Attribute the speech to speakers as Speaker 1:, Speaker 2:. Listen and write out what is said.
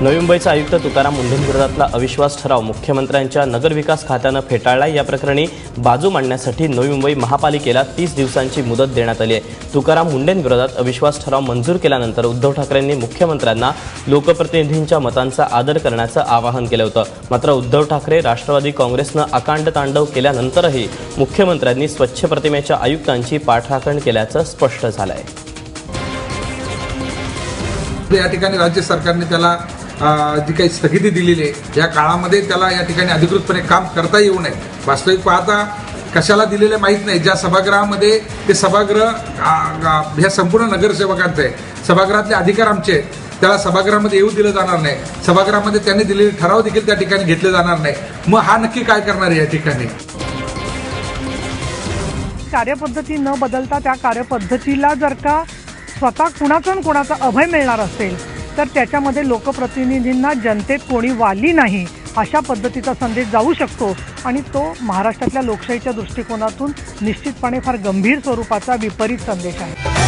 Speaker 1: नवी मुंबईचा आयुक्त तुकाराम मुंढेंविरोधातला अविश्वास ठराव मुख्यमंत्र्यांच्या नगरविकास खात्यानं फेटाळला या प्रकरणी बाजू मांडण्यासाठी नवी मुंबई महापालिकेला तीस दिवसांची मुदत देण्यात आली आहे. तुकाराम मुंढेंविरोधात अविश्वास ठराव मंजूर केल्यानंतर उद्धव ठाकरेंनी मुख्यमंत्र्यांना लोकप्रतिनिधींच्या मतांचा आदर करण्याचं आवाहन केलं होतं. मात्र उद्धव ठाकरे राष्ट्रवादी काँग्रेसनं अकांड तांडव केल्यानंतरही मुख्यमंत्र्यांनी स्वच्छ प्रतिमेच्या आयुक्तांची पाठराखण केल्याचं स्पष्ट झालं आहे
Speaker 2: या ठिकाणी राज्य सरकारने त्याला जी काही स्थगिती दिलेली आहे या काळामध्ये त्याला या ठिकाणी अधिकृतपणे काम करता येऊ नये. वास्तविक पाहता कशाला दिलेले माहीत नाही. ज्या सभागृहामध्ये ते सभागृह ह्या संपूर्ण नगरसेवकांचं आहे. सभागृहातले अधिकार आमचे आहेत. त्याला सभागृहामध्ये येऊ दिलं जाणार नाही. सभागृहामध्ये त्यांनी दिलेले ठराव देखील त्या ठिकाणी घेतले जाणार नाही. मग हा नक्की काय करणार आहे या ठिकाणी?
Speaker 3: कार्यपद्धती न बदलता त्या कार्यपद्धतीला जर का स्वतः कुणाचा कोणाचा अभय मिळणार असेल तर त्याच्यामध्ये लोकप्रतिनिधींना जनतेत कोणी वाली नाही अशा पद्धतीचा संदेश जाऊ शकतो. आणि तो महाराष्ट्रातल्या लोकशाहीच्या दृष्टिकोनातून निश्चितपणे फार गंभीर स्वरूपाचा विपरीत संदेश आहे.